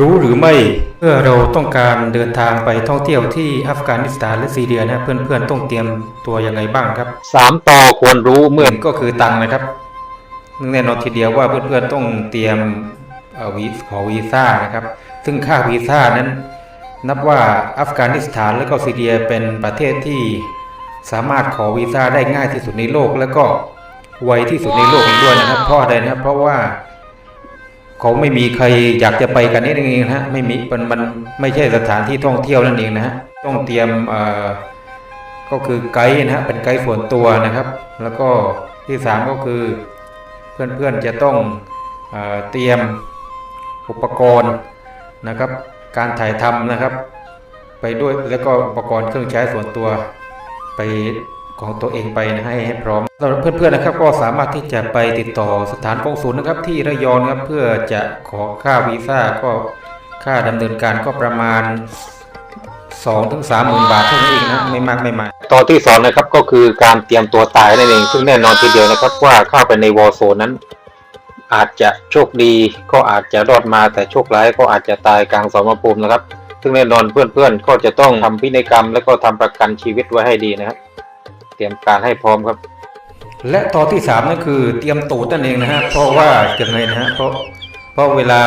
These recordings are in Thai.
รู้หรือไม่เมื่อเราต้องการเดินทางไปท่องเที่ยวที่อัฟกานิสถานและซีเรียนะเพื่อนๆต้องเตรียมตัวยังไงบ้างครับสามต่อควรรู้เมื่เมื่ออก็คือตังค์นะครับแน่นอนทีเดียวว่าเพื่อนๆต้องเตรียมเอ่อวีขอวีซ่านะครับ ซึ่งค่าวีซ่านั้น นับว่าอัฟกานิสถานและก็ซีเรียเป็นประเทศที่สามารถขอวีซ่าได้ง่ายที่สุดในโลก และก็ไวที่สุดในโลกอีกด้วยนะครับเพราะอะไรนะครับเพราะว่า เขาไม่มีใครอยากจะไปกันนี่เองนะฮะไม่มีมันมันไม่ใช่สถานที่ท่องเที่ยวนั่นเองนะฮะต้องเตรียมเอ่อก็คือไกด์นะฮะเป็นไกด์ส่วนตัวนะครับ แล้วก็ที่สามก็คือเพื่อนๆจะต้องเอ่อเตรียมอุปกรณ์นะครับ การถ่ายทำนะครับ ไปด้วยแล้วก็อุปกรณ์เครื่องใช้ส่วนตัวไป ของตัวเองไปนะให้ให้พร้อมสำหรับเพื่อนๆนะครับ ก็สามารถที่จะไปติดต่อสถานกงศูนย์นะครับ ที่ระยองครับเพื่อจะขอค่าวีซ่าก็ค่าดำเนินการก็ประมาณ2ถึง3หมื่นบาทเท่านั้นเองนะไม่มากไม่มายต่อที่สองนะครับก็คือการเตรียมตัวตายนั่นเองซึ่งแน่นอนทีเดียวนะครับว่าเข้าไปในวอลโซนนั้น อาจจะโชคดีก็อาจจะรอดมาแต่โชคร้ายก็อาจจะตายกลางสมรภูมินะครับ ซึ่งแน่นอนเพื่อนๆก็จะต้องทำพินัยกรรม แล้วก็ทำประกันชีวิตไว้ให้ดีนะครับ เตรียมการให้พร้อมครับ และต่อที่สามนั่นคือเตรียมตูดนั่นเองนะฮะเพราะว่ายังไงนะฮะเพราะเพราะเวลา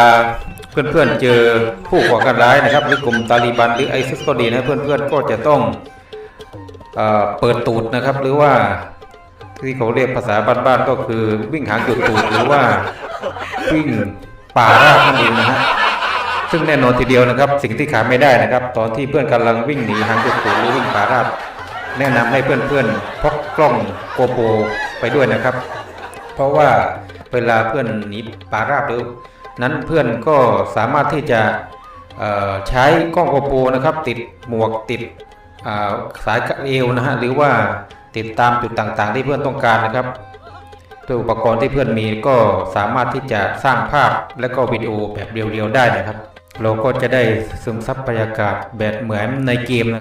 เพื่อนๆเจอผู้ก่อการร้ายนะครับ หรือกลุ่มตาลีบันหรือไอซิสก็ดีนะเพื่อนๆก็จะต้องเอ่อเปิดตูดนะครับ หรือว่าที่เขาเรียกภาษาบ้านๆก็คือวิ่งหางจุดตูดหรือว่าวิ่งป่าราบนั่นเองนะฮะซึ่งแน่นอนทีเดียวนะครับ สิ่งที่ขาดไม่ได้นะครับ ตอนที่เพื่อนกำลังวิ่งหนีหางจุดตูดหรือวิ่งป่าราบ แนะนำให้เพื่อนๆพกกล้องโกโปรไปด้วยนะครับ เพราะว่าเวลาเพื่อนหนีป่าราบหรือนั้นเพื่อนก็สามารถที่จะใช้กล้องโกโปรนะครับ ติดหมวกติดสายเอวนะฮะหรือว่าติดตามจุดต่างๆ ที่เพื่อนต้องการนะครับด้วยอุปกรณ์ที่เพื่อนมีก็สามารถที่จะสร้างภาพและก็วิดีโอแบบเรียวๆได้นะครับ เราก็จะได้ซึมซับบรรยากาศแบบเหมือนในเกมนะ